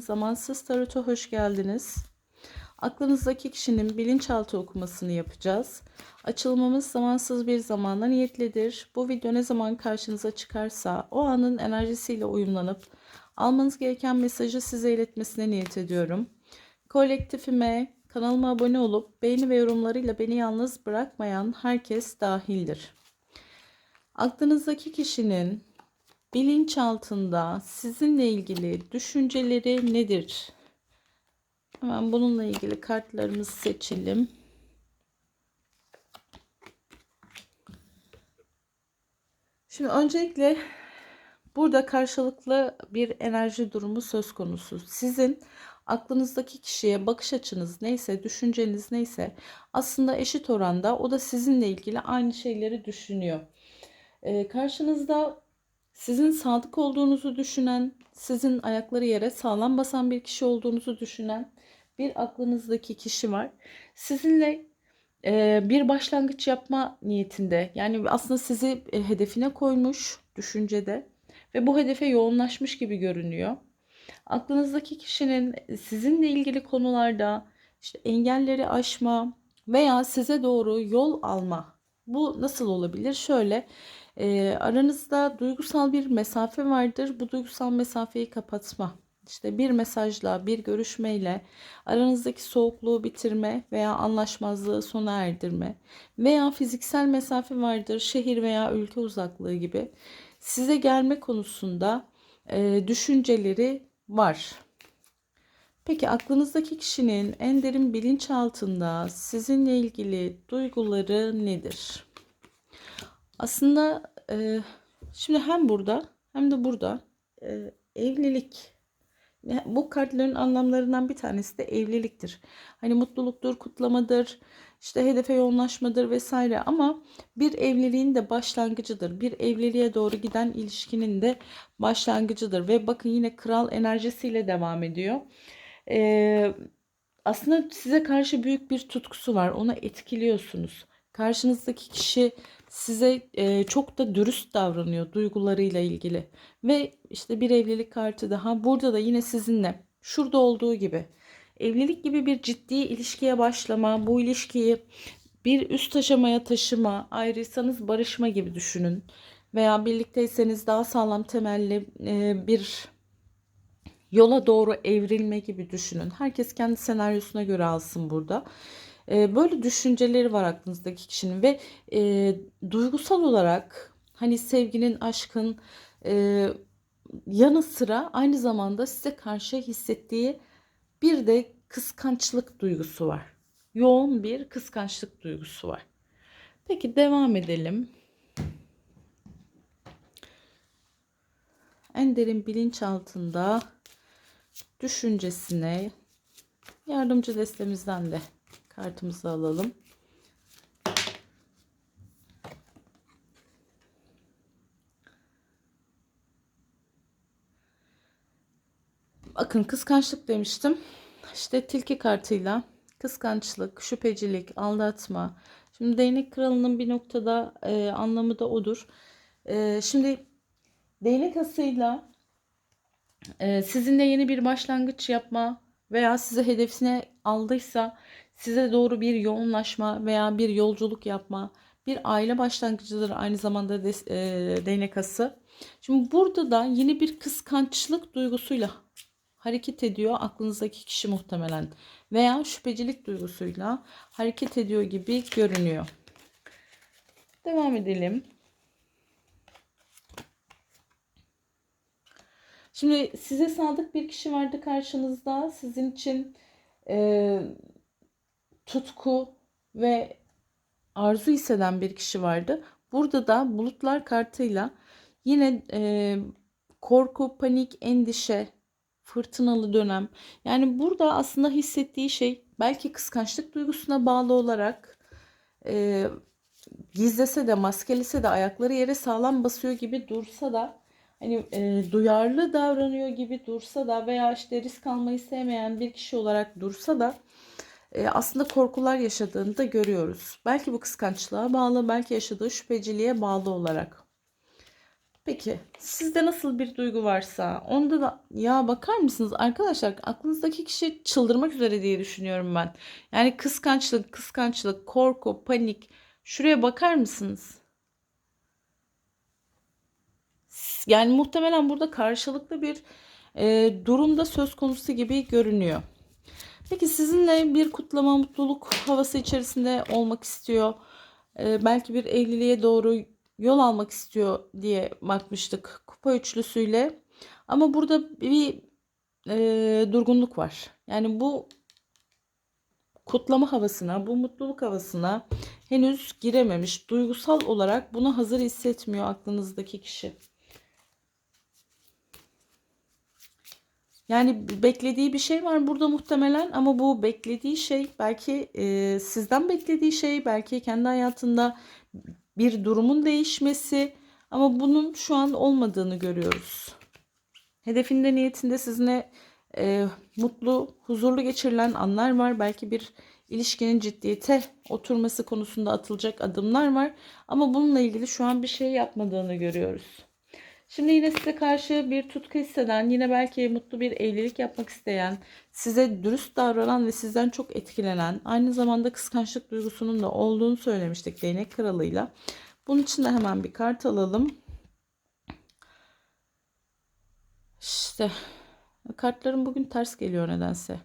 Zamansız Tarot'a hoş geldiniz. Aklınızdaki kişinin bilinçaltı okumasını yapacağız. Açılmamız zamansız bir zamana niyetlidir. Bu video ne zaman karşınıza çıkarsa o anın enerjisiyle uyumlanıp almanız gereken mesajı size iletmesine niyet ediyorum. Kolektifime, kanalıma abone olup beğeni ve yorumlarıyla beni yalnız bırakmayan herkes dahildir. Aklınızdaki kişinin bilinçaltında sizinle ilgili düşünceleri nedir? Hemen bununla ilgili kartlarımızı seçelim. Şimdi öncelikle burada karşılıklı bir enerji durumu söz konusu. Sizin aklınızdaki kişiye bakış açınız neyse, düşünceniz neyse aslında eşit oranda o da sizinle ilgili aynı şeyleri düşünüyor. Ee, karşınızda sizin sadık olduğunuzu düşünen, sizin ayakları yere sağlam basan bir kişi olduğunuzu düşünen bir aklınızdaki kişi var. Sizinle e, bir başlangıç yapma niyetinde. Yani aslında sizi e, hedefine koymuş düşüncede ve bu hedefe yoğunlaşmış gibi görünüyor. Aklınızdaki kişinin sizinle ilgili konularda işte engelleri aşma veya size doğru yol alma. Bu nasıl olabilir? Şöyle e, aranızda duygusal bir mesafe vardır. Bu duygusal mesafeyi kapatma. İşte bir mesajla, bir görüşmeyle aranızdaki soğukluğu bitirme veya anlaşmazlığı sona erdirme veya fiziksel mesafe vardır, şehir veya ülke uzaklığı gibi size gelme konusunda e, düşünceleri var. Peki aklınızdaki kişinin en derin bilinçaltında sizinle ilgili duyguları nedir? Aslında e, şimdi hem burada hem de burada e, evlilik bu kartların anlamlarından bir tanesi de evliliktir. Hani mutluluktur, kutlamadır, işte hedefe yoğunlaşmadır vesaire ama bir evliliğin de başlangıcıdır. Bir evliliğe doğru giden ilişkinin de başlangıcıdır ve bakın yine kral enerjisiyle devam ediyor. Ee, aslında size karşı büyük bir tutkusu var. Onu etkiliyorsunuz. Karşınızdaki kişi size e, çok da dürüst davranıyor duygularıyla ilgili. Ve işte bir evlilik kartı daha. Burada da yine sizinle şurada olduğu gibi evlilik gibi bir ciddi ilişkiye başlama, bu ilişkiyi bir üst aşamaya taşıma, ayrıysanız barışma gibi düşünün. Veya birlikteyseniz daha sağlam temelli e, bir yola doğru evrilme gibi düşünün. Herkes kendi senaryosuna göre alsın burada. E, böyle düşünceleri var aklınızdaki kişinin ve e, duygusal olarak hani sevginin, aşkın e, yanı sıra aynı zamanda size karşı hissettiği bir de kıskançlık duygusu var. Yoğun bir kıskançlık duygusu var. Peki devam edelim. En derin bilinç altında düşüncesine yardımcı destemizden de kartımızı alalım. Bakın kıskançlık demiştim. İşte tilki kartıyla kıskançlık, şüphecilik, aldatma. Şimdi değnek kralının bir noktada e, anlamı da odur. E, şimdi değnek asıyla e, sizinle yeni bir başlangıç yapma veya sizi hedefine aldıysa size doğru bir yoğunlaşma veya bir yolculuk yapma, bir aile başlangıcıdır aynı zamanda de, e. Şimdi burada da yeni bir kıskançlık duygusuyla hareket ediyor aklınızdaki kişi muhtemelen veya şüphecilik duygusuyla hareket ediyor gibi görünüyor. Devam edelim. Şimdi size sadık bir kişi vardı karşınızda. Sizin için e, tutku ve arzu hisseden bir kişi vardı. Burada da bulutlar kartıyla yine e, korku, panik, endişe, fırtınalı dönem. Yani burada aslında hissettiği şey belki kıskançlık duygusuna bağlı olarak e, gizlese de maskelese de ayakları yere sağlam basıyor gibi dursa da hani e, duyarlı davranıyor gibi dursa da veya işte risk almayı sevmeyen bir kişi olarak dursa da e, aslında korkular yaşadığını da görüyoruz. Belki bu kıskançlığa bağlı, belki yaşadığı şüpheciliğe bağlı olarak. Peki sizde nasıl bir duygu varsa onda da ya bakar mısınız arkadaşlar aklınızdaki kişi çıldırmak üzere diye düşünüyorum ben. Yani kıskançlık, kıskançlık, korku, panik şuraya bakar mısınız? Yani muhtemelen burada karşılıklı bir e, durumda söz konusu gibi görünüyor. Peki sizinle bir kutlama, mutluluk havası içerisinde olmak istiyor. E, belki bir evliliğe doğru yol almak istiyor diye bakmıştık kupa üçlüsüyle. Ama burada bir e, durgunluk var. Yani bu kutlama havasına, bu mutluluk havasına henüz girememiş. Duygusal olarak buna hazır hissetmiyor aklınızdaki kişi. Yani beklediği bir şey var burada muhtemelen ama bu beklediği şey belki e, sizden beklediği şey belki kendi hayatında bir durumun değişmesi ama bunun şu an olmadığını görüyoruz. Hedefinde niyetinde sizinle e, mutlu, huzurlu geçirilen anlar var. Belki bir ilişkinin ciddiyete oturması konusunda atılacak adımlar var. Ama bununla ilgili şu an bir şey yapmadığını görüyoruz. Şimdi yine size karşı bir tutku hisseden, yine belki mutlu bir evlilik yapmak isteyen, size dürüst davranan ve sizden çok etkilenen, aynı zamanda kıskançlık duygusunun da olduğunu söylemiştik değnek kralıyla. Bunun için de hemen bir kart alalım. İşte kartlarım bugün ters geliyor nedense.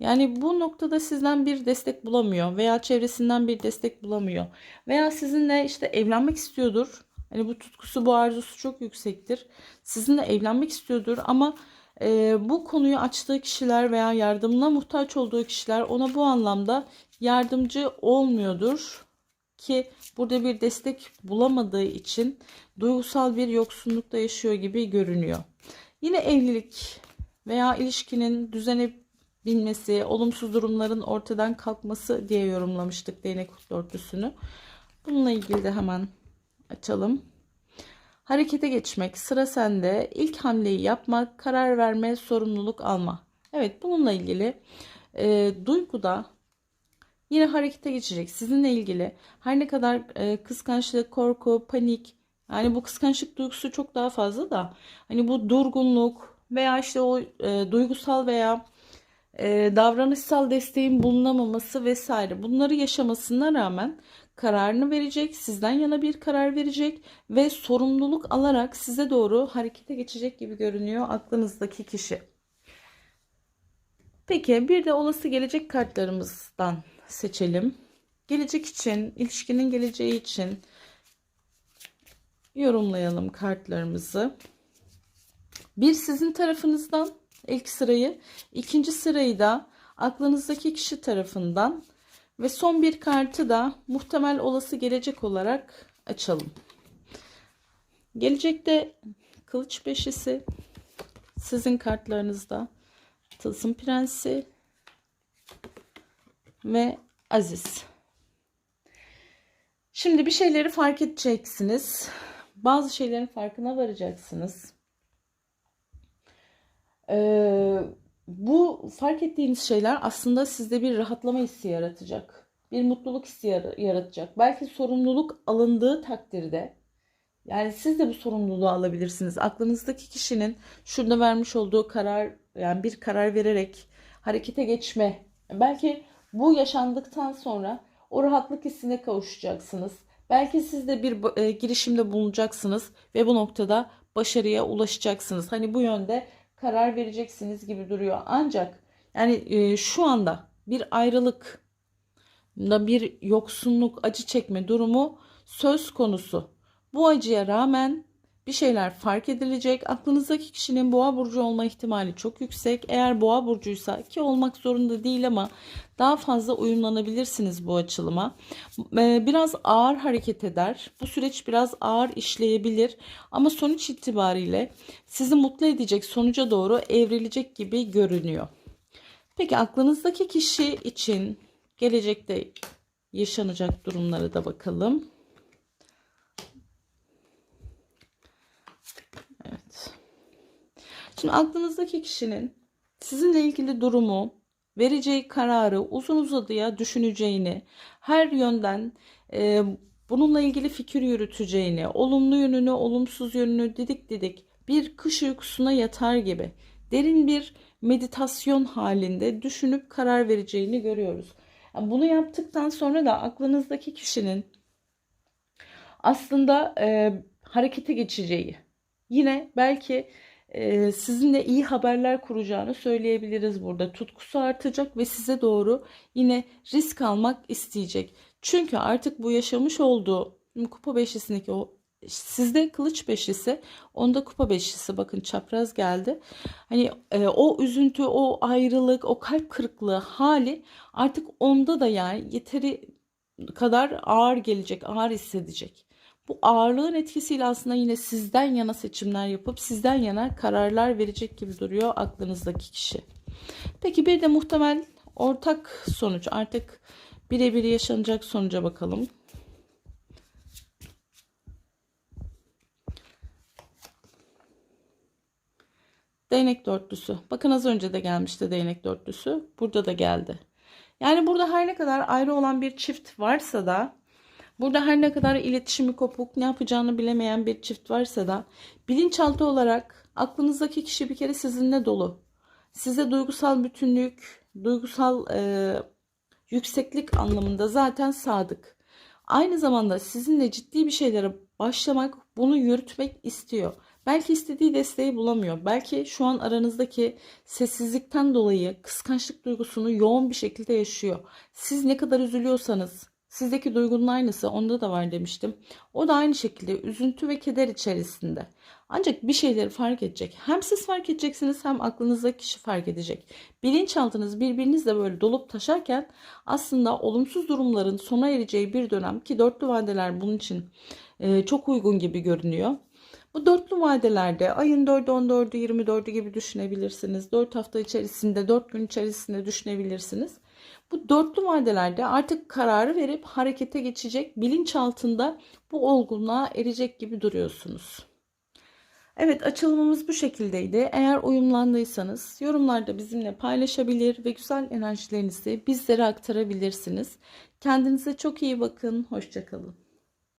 Yani bu noktada sizden bir destek bulamıyor veya çevresinden bir destek bulamıyor. Veya sizinle işte evlenmek istiyordur Hani bu tutkusu, bu arzusu çok yüksektir. Sizinle evlenmek istiyordur ama e, bu konuyu açtığı kişiler veya yardımına muhtaç olduğu kişiler ona bu anlamda yardımcı olmuyordur ki burada bir destek bulamadığı için duygusal bir yoksunlukta yaşıyor gibi görünüyor. Yine evlilik veya ilişkinin düzene binmesi, olumsuz durumların ortadan kalkması diye yorumlamıştık değnek dörtlüsünü. Bununla ilgili de hemen açalım. Harekete geçmek, sıra sende. İlk hamleyi yapmak, karar verme, sorumluluk alma. Evet bununla ilgili e, duyguda yine harekete geçecek. Sizinle ilgili her ne kadar e, kıskançlık, korku, panik yani bu kıskançlık duygusu çok daha fazla da hani bu durgunluk veya işte o e, duygusal veya e, davranışsal desteğin bulunamaması vesaire bunları yaşamasına rağmen kararını verecek, sizden yana bir karar verecek ve sorumluluk alarak size doğru harekete geçecek gibi görünüyor aklınızdaki kişi. Peki bir de olası gelecek kartlarımızdan seçelim. Gelecek için, ilişkinin geleceği için yorumlayalım kartlarımızı. Bir sizin tarafınızdan ilk sırayı, ikinci sırayı da aklınızdaki kişi tarafından ve son bir kartı da muhtemel olası gelecek olarak açalım. Gelecekte kılıç beşisi sizin kartlarınızda tılsım prensi ve aziz. Şimdi bir şeyleri fark edeceksiniz. Bazı şeylerin farkına varacaksınız. Ee, bu fark ettiğiniz şeyler aslında sizde bir rahatlama hissi yaratacak. Bir mutluluk hissi yaratacak. Belki sorumluluk alındığı takdirde yani siz de bu sorumluluğu alabilirsiniz. Aklınızdaki kişinin şurada vermiş olduğu karar yani bir karar vererek harekete geçme. Belki bu yaşandıktan sonra o rahatlık hissine kavuşacaksınız. Belki siz de bir e, girişimde bulunacaksınız ve bu noktada başarıya ulaşacaksınız. Hani bu yönde karar vereceksiniz gibi duruyor. Ancak yani e, şu anda bir ayrılık da bir yoksunluk, acı çekme durumu söz konusu. Bu acıya rağmen bir şeyler fark edilecek. Aklınızdaki kişinin boğa burcu olma ihtimali çok yüksek. Eğer boğa burcuysa ki olmak zorunda değil ama daha fazla uyumlanabilirsiniz bu açılıma. Ee, biraz ağır hareket eder. Bu süreç biraz ağır işleyebilir ama sonuç itibariyle sizi mutlu edecek sonuca doğru evrilecek gibi görünüyor. Peki aklınızdaki kişi için gelecekte yaşanacak durumları da bakalım. Şimdi aklınızdaki kişinin sizinle ilgili durumu, vereceği kararı uzun uzadıya düşüneceğini, her yönden e, bununla ilgili fikir yürüteceğini, olumlu yönünü, olumsuz yönünü didik didik bir kış uykusuna yatar gibi derin bir meditasyon halinde düşünüp karar vereceğini görüyoruz. Bunu yaptıktan sonra da aklınızdaki kişinin aslında e, harekete geçeceği, yine belki sizinle iyi haberler kuracağını söyleyebiliriz burada. Tutkusu artacak ve size doğru yine risk almak isteyecek. Çünkü artık bu yaşamış olduğu kupa beşlisindeki o sizde kılıç beşlisi, onda kupa beşlisi bakın çapraz geldi. Hani e, o üzüntü, o ayrılık, o kalp kırıklığı hali artık onda da yani yeteri kadar ağır gelecek, ağır hissedecek. Bu ağırlığın etkisiyle aslında yine sizden yana seçimler yapıp sizden yana kararlar verecek gibi duruyor aklınızdaki kişi. Peki bir de muhtemel ortak sonuç artık birebir yaşanacak sonuca bakalım. Değnek dörtlüsü. Bakın az önce de gelmişti değnek dörtlüsü. Burada da geldi. Yani burada her ne kadar ayrı olan bir çift varsa da burada her ne kadar iletişimi kopuk ne yapacağını bilemeyen bir çift varsa da bilinçaltı olarak aklınızdaki kişi bir kere sizinle dolu. Size duygusal bütünlük, duygusal e, yükseklik anlamında zaten sadık. Aynı zamanda sizinle ciddi bir şeylere başlamak, bunu yürütmek istiyor. Belki istediği desteği bulamıyor. Belki şu an aranızdaki sessizlikten dolayı kıskançlık duygusunu yoğun bir şekilde yaşıyor. Siz ne kadar üzülüyorsanız, sizdeki duygunun aynısı onda da var demiştim. O da aynı şekilde üzüntü ve keder içerisinde. Ancak bir şeyleri fark edecek. Hem siz fark edeceksiniz hem aklınızdaki kişi fark edecek. Bilinçaltınız birbirinizle böyle dolup taşarken aslında olumsuz durumların sona ereceği bir dönem ki dörtlü vadeler bunun için çok uygun gibi görünüyor. Bu dörtlü vadelerde ayın 4'ü 14'ü 24'ü gibi düşünebilirsiniz. 4 hafta içerisinde 4 gün içerisinde düşünebilirsiniz. Bu dörtlü vadelerde artık kararı verip harekete geçecek bilinç altında bu olgunluğa erecek gibi duruyorsunuz. Evet açılımımız bu şekildeydi. Eğer uyumlandıysanız yorumlarda bizimle paylaşabilir ve güzel enerjilerinizi bizlere aktarabilirsiniz. Kendinize çok iyi bakın. Hoşçakalın.